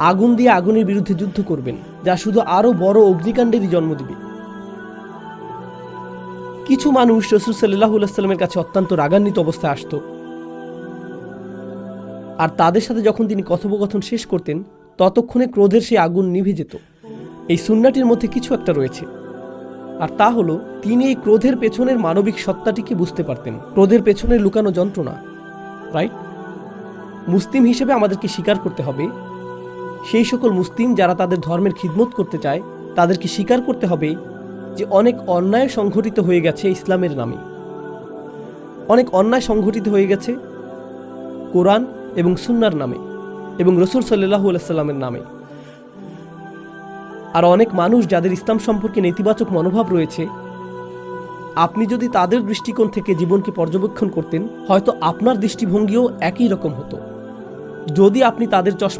আগুন দিয়ে আগুনের বিরুদ্ধে যুদ্ধ করবেন, যা শুধু আরও বড় অগ্নিকাণ্ডেরই জন্ম দিবে। কিছু মানুষ রসুল সাল্লাহ সাল্লামের কাছে অত্যন্ত রাগান্বিত অবস্থায় আসতো। আর তাদের সাথে যখন তিনি কথোপকথন শেষ করতেন, ততক্ষণে ক্রোধের সেই আগুন নিভে যেত। এই সুন্নাটির মধ্যে কিছু একটা রয়েছে। আর তা হলো, তিনি এই ক্রোধের পেছনের মানবিক সত্তাটিকে বুঝতে পারতেন। ক্রোধের পেছনে লুকানো যন্ত্রণা, রাইট? মুসলিম হিসেবে আমাদেরকে স্বীকার করতে হবে সেই সকল মুসলিম যারা তাদের ধর্মের খিদমত করতে চায়, তাদেরকে স্বীকার করতে হবে যে অনেক অন্যায় সংঘটিত হয়ে গেছে ইসলামের নামে। অনেক অন্যায় সংঘটিত হয়ে গেছে কোরআন এবং সুন্নার নামে এবং রসুল সাল্লাহ সাল্লামের নামে। আর অনেক মানুষ যাদের ইসলাম সম্পর্কে নেতিবাচক মনোভাব রয়েছে, আপনি যদি তাদের দৃষ্টিকোণ থেকে জীবনকে পর্যবেক্ষণ করতেন, হয়তো আপনার দৃষ্টিভঙ্গিও একই রকম হতো। যদি আপনি তাদের চশমা